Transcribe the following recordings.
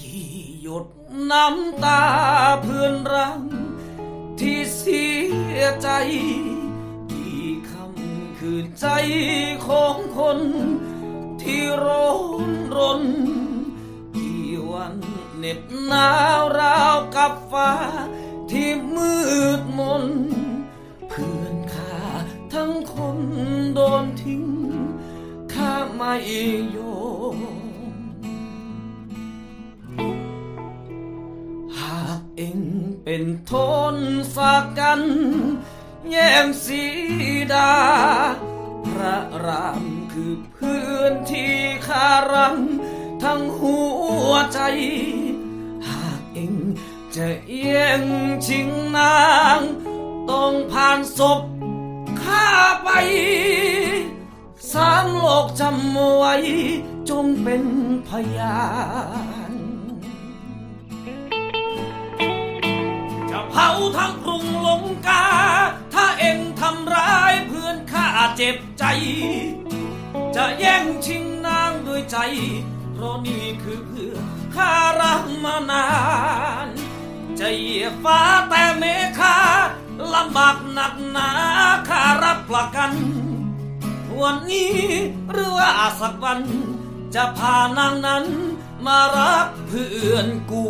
กี่หยดน้ำตาเพื่อนรัง ที่เสียใจ กี่คำคืนใจของคน ที่ร้อนรน กี่วันเหน็บหนาวราวกับฟ้า ที่มืดมน เพื่อนข้าทั้งคนโดนทิ้งข้าไม่โย เองเป็นทนฝากกัน แย่งสีดา พระรามคือเพื่อนที่ข้ารัง ทั้งหัวใจ หากเองจะแย่งชิงนาง ต้องผ่านศพข้าไป สามโลกจำไว้ จงเป็นพยาน บใจ จะแย่งชิงนางด้วยใจ เพราะนี่คือเพื่อข้ารักมานาน จะเหยียบฟ้าแต่เมฆาลำบากหนักหนาข้ารับประกัน วันนี้หรือว่าสักวัน จะพานางนั้นมารักเพื่อนกู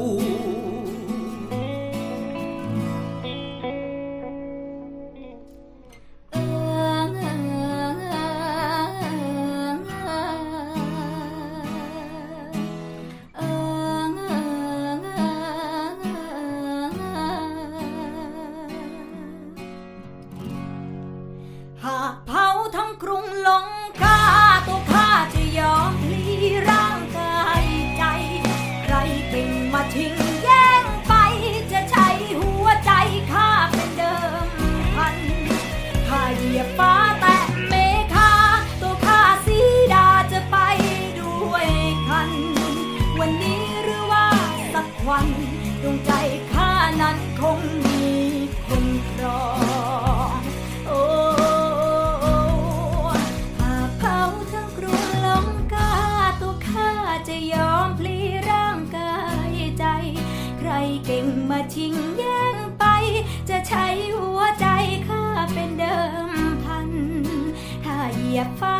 กรุงลงข้าตัวข้าจะยอมพลีร่างกายใจ ใครเก่งมาทิ้งแย่งไปจะใช้หัวใจข้าเป็นเดิมพันถ้าเหยียบฟ้าแตะเมฆาตัวข้าสีดาจะไปด้วยกัน วันนี้หรือว่าสักวันดวงใจข้านั้นคงมีคนครอ มาชิงแย่งไป จะใช้หัวใจข้าเป็นเดิมพัน ถ้าเหยียบฟ้า